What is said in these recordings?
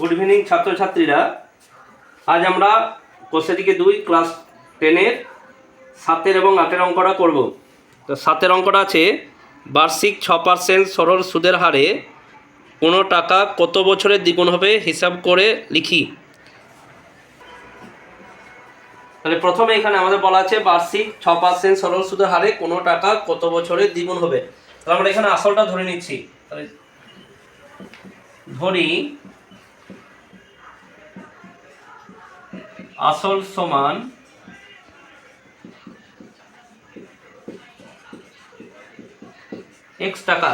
Good evening ছাত্রছাত্রীরা। আজ আমরা কোষে দিকে দুই ক্লাস টেনের সাতের এবং আটের অঙ্কটা করব। তো সাতের অঙ্কটা আছে, বার্ষিক ছ পার্সেন্ট সরল সুদের হারে কোনো টাকা কত বছরের দ্বিগুণ হবে হিসাব করে লিখি। তাহলে প্রথমে এখানে আমাদের বলা আছে, বার্ষিক ছ পার্সেন্ট সরল সুদের হারে কোনো টাকা কত বছরে দ্বিগুণ হবে। তাহলে আমরা এখানে আসলটা ধরে নিচ্ছি। তাহলে ধরি আসল সমান এক্স টাকা।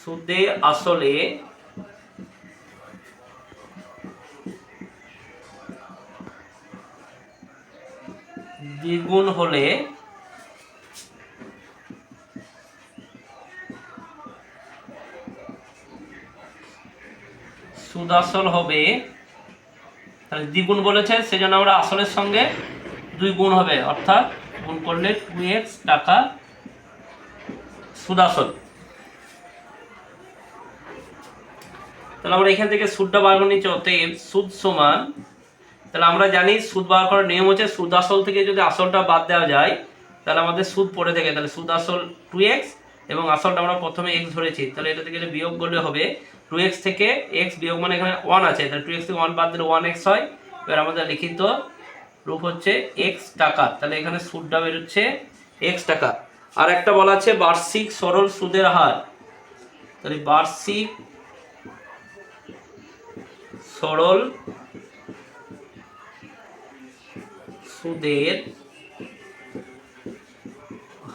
সুদে আসলে দ্বিগুণ হলে সুদ আসল হবে, তাহলে দ্বিগুণ বলেছে, সেজন্য আমরা আসলের সঙ্গে দুই গুণ হবে, অর্থাৎ গুণ করলে টু এক্স টাকা সুদ আসল তাহলে আমরা এখান থেকে সুদটা বার করে নিচ্ছি, অতএব সুদ সমান, তাহলে আমরা জানি সুদ বার করার নিয়ম হচ্ছে সুদ আসল থেকে যদি আসলটা বাদ দেওয়া যায়, তাহলে আমাদের সুদ পড়ে থাকে, তাহলে সুদ আসল টু এক্স এবং আসলটা আমরা প্রথমে এক্স ধরেছি, তাহলে এটা থেকে বিয়োগ করলে হবে টু এক্স থেকে এক্স বিয়োগ মানে এখানে ওয়ান আছে, তাহলে টু এক্স থেকে ওয়ান বাদ দিলে ওয়ান এক্স হয়। এবার আমাদের লিখিত রূপ হচ্ছে এক্স টাকা, তাহলে এখানে সুদটা বেরোচ্ছে এক্স টাকা। আর একটা বলা আছে বার্ষিক সরল সুদের হার, তাহলে বার্ষিক সরল সুদের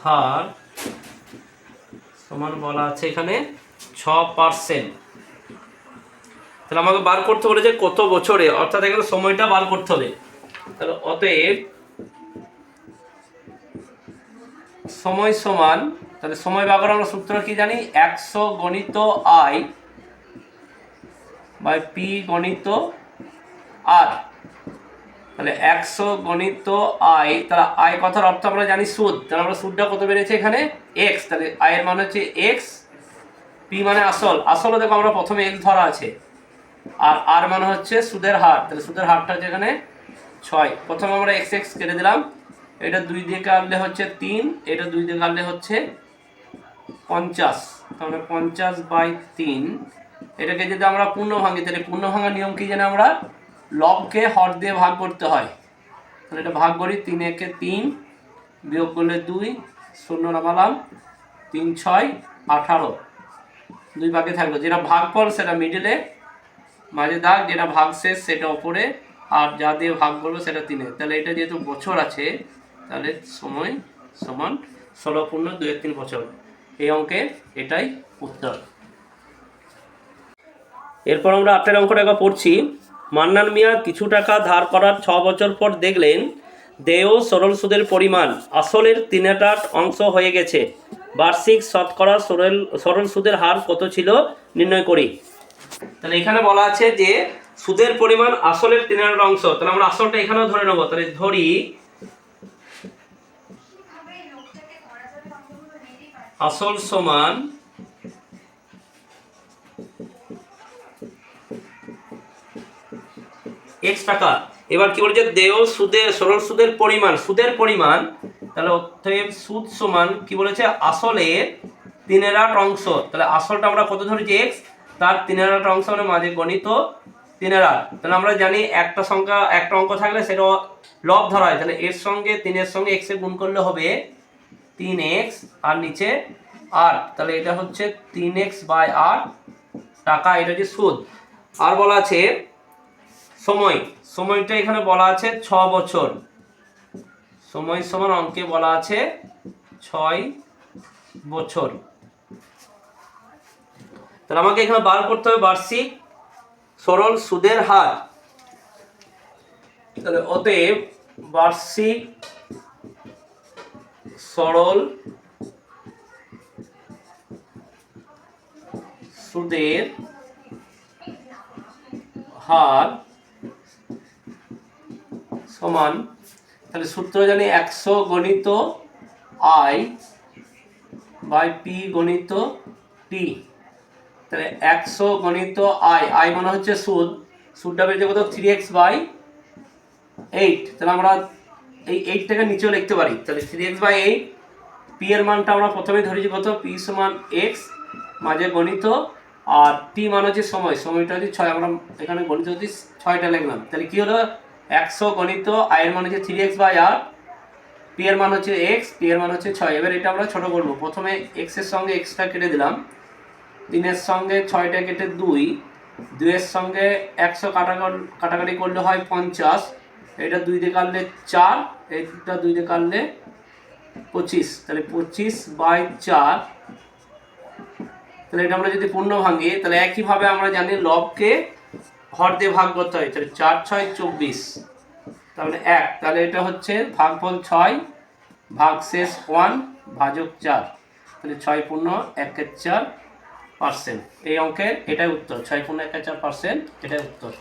হার সমান বলা আছে এখানে ছ পার্সেন্ট তাহলে আমাকে বার করতে বলে যে কত বছরে? অর্থাৎ এখানে সময়টা বার করতে হবে। তাহলে অতএব সময় সমান, তাহলে সময় করার আমরা সূত্র কি জানি? একশো গণিত আই বাই পি গণিত আর তাহলে একশো গণিত আয় তাহলে আয় কথার অর্থ আমরা জানি সুদ। তাহলে আমরা সুদটা কত বেড়েছে এখানে? এক্স তাহলে আয়ের মান হচ্ছে এক্স পি মানে আসল। আসলও দেখো আমরা প্রথমে এক্স ধরা আছে। আর আর মানে হচ্ছে সুদের হার। তাহলে সুদের হারটা হচ্ছে এখানে ছয়। প্রথমে আমরা এক্স এক্স কেটে দিলাম। এটা দুই দিয়ে কাটলে হচ্ছে তিন। এটা দুই দিয়ে কাটলে হচ্ছে পঞ্চাশ। তাহলে পঞ্চাশ বাই তিন। এটাকে যদি আমরা পূর্ণ ভাঙি তাহলে পূর্ণ ভাঙার নিয়ম কি জানি আমরা? লবকে হর দিয়ে ভাগ করতে হয়। তাহলে এটা ভাগ করি, তিন একে তিন, বিয়োগ করলে দুই, শূন্য নামালাম, তিন ছয়, আঠারো। দুই ভাগে থাকল। যেটা ভাগ কর, সেটা মিডিলে মাঝে দাগ, যেটা ভাগ শেষ, সেটা ওপরে আর যা দিয়ে ভাগ করব, সেটা তিনে। তাহলে এটা যেহেতু বছর আছে, তাহলে সময় সমান ষোলো পূর্ণ দুই এক তিন বছর। এই অঙ্কে এটাই উত্তর। এরপর আমরা আটের অঙ্কটা একবার পড়ছি। মান্নান মিয়া কিছু টাকা ধার করার ছ বছর পর দেখলেন দেয় সরল সুদের পরিমাণ, আসলের তিনেটার অংশ হয়ে গেছে। বার্ষিক শতকরা সরল সরল সুদের হার কত ছিল নির্ণয় করি। তাহলে এখানে বলা আছে যে, সুদের পরিমাণ আসলের তিনের অংশ। তাহলে আমরা আসলটা এখানেও ধরে নেব। তাহলে ধরি, আসল সমান এক্স টাকা। এবার কি বলছে দেয় সুদের, সরল সুদের পরিমাণ সুদের পরিমাণ, তাহলে অতএব সুদ সমান কি বলেছে? আসলের তিনের আট অংশ। তাহলে আসলটা আমরা কত ধরেছি? এক্স তার তিনের আট অংশ মানে মাঝে গণিত তিনের আট তাহলে আমরা জানি একটা সংখ্যা, একটা অঙ্ক থাকলে সেটা লব ধরা হয়। তাহলে এর সঙ্গে, তিনের সঙ্গে এক্সে গুণ করলে হবে তিন এক্স আর নিচে আট। তাহলে এটা হচ্ছে তিন এক্স বাই আট টাকা, এটা হচ্ছে সুদ। আর বলা আছে সময়। সময়টা এখানে বলা আছে ছ বছর। সময় সমান অঙ্কে বলা আছে ছয় বছর। তাহলে আমাকে এখানে বার করতে হবে বার্ষিক সরল সুদের হার। তাহলে অতএব বার্ষিক সরল সুদের হার সমান, তাহলে সূত্র জানি একশো গণিত আই বাই পি গণিত টি তাহলে একশো গণিত আই আই মানে হচ্ছে সুদ। সুদটা বেরিয়েছে কত? থ্রি এক্স বাই এইট তাহলে আমরা এই এইটটাকে নিচেও লিখতে পারি। তাহলে three x by eight P এর মানটা আমরা প্রথমে ধরেছি কত? পি সমান এক্স মাঝে গণিত, আর টি মান হচ্ছে সময়। সময়টা হচ্ছে ছয়। আমরা এখানে গণিত হচ্ছে ছয়টা লিখলাম। তাহলে কি হলো? একশো গণিত আয়ের মান হচ্ছে থ্রি এক্স বাই আর পি এর মান হচ্ছে এক্স পি এর মান হচ্ছে ছয়। এবার এটা আমরা ছোট করব। প্রথমে এক্সের সঙ্গে এক্সটা কেটে দিলাম। তিনের সঙ্গে ছয়টা কেটে দুই। দুইয়ের সঙ্গে একশো কাটা কাটাকাটি করলে হয় পঞ্চাশ। এটা দুই দিয়ে কাটলে চার এইটা দুই দিয়ে কাটলে পঁচিশ। তাহলে পঁচিশ বাই চার। তাহলে এটা আমরা যদি পূর্ণ ভাঙি, তাহলে একইভাবে আমরা জানি লবকে হর দিয়ে ভাগ করতে হয়, তাহলে চার, ছয়, চব্বিশ। তাহলে এক। তাহলে এটা হচ্ছে ভাগফল ছয়, ভাগ শেষ ওয়ান, ভাজক চার। তাহলে ছয় পূর্ণ একের চার পার্সেন্ট। এই অঙ্কের এটাই উত্তর, ছয় পূর্ণ একের চার পার্সেন্ট, এটাই উত্তর।